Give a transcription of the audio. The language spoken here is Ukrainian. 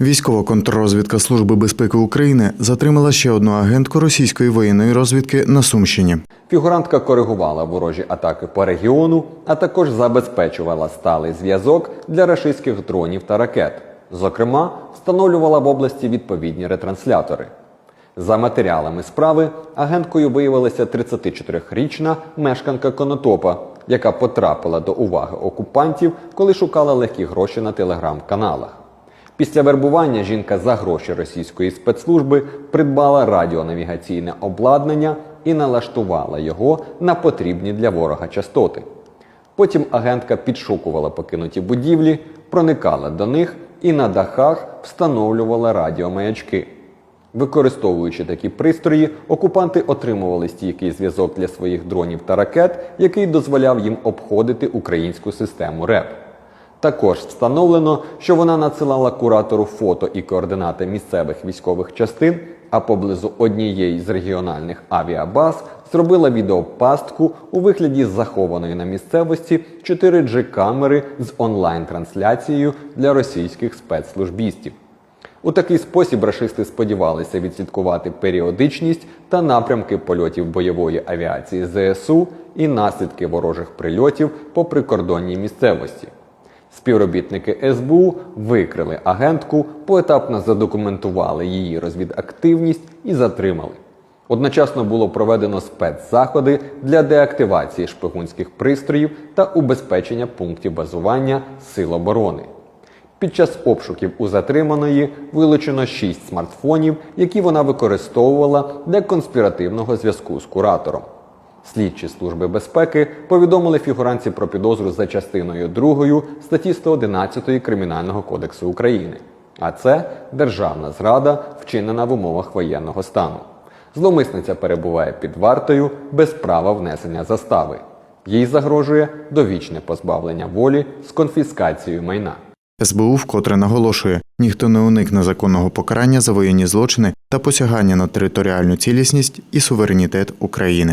Військова контррозвідка Служби безпеки України затримала ще одну агентку російської воєнної розвідки на Сумщині. Фігурантка коригувала ворожі атаки по регіону, а також забезпечувала сталий зв'язок для рашистських дронів та ракет. Зокрема, встановлювала в області відповідні ретранслятори. За матеріалами справи агенткою виявилася 34-річна мешканка Конотопа, яка потрапила до уваги окупантів, коли шукала легкі гроші на телеграм-каналах. Після вербування жінка за гроші російської спецслужби придбала радіонавігаційне обладнання і налаштувала його на потрібні для ворога частоти. Потім агентка підшукувала покинуті будівлі, проникала до них і на дахах встановлювала радіомаячки. Використовуючи такі пристрої, окупанти отримували стійкий зв'язок для своїх дронів та ракет, який дозволяв їм обходити українську систему РЕП. Також встановлено, що вона надсилала куратору фото і координати місцевих військових частин, а поблизу однієї з регіональних авіабаз зробила відеопастку у вигляді захованої на місцевості 4G камери з онлайн-трансляцією для російських спецслужбістів. У такий спосіб рашисти сподівалися відслідкувати періодичність та напрямки польотів бойової авіації ЗСУ і наслідки ворожих прильотів по прикордонній місцевості. Співробітники СБУ викрили агентку, поетапно задокументували її розвідактивність і затримали. Одночасно було проведено спецзаходи для деактивації шпигунських пристроїв та убезпечення пунктів базування сил оборони. Під час обшуків у затриманої вилучено 6 смартфонів, які вона використовувала для конспіративного зв'язку з куратором. Слідчі служби безпеки повідомили фігуранці про підозру за частиною 2 статті 111 Кримінального кодексу України. А це державна зрада, вчинена в умовах воєнного стану. Зловмисниця перебуває під вартою без права внесення застави. Їй загрожує довічне позбавлення волі з конфіскацією майна. СБУ вкотре наголошує, ніхто не уникне законного покарання за воєнні злочини та посягання на територіальну цілісність і суверенітет України.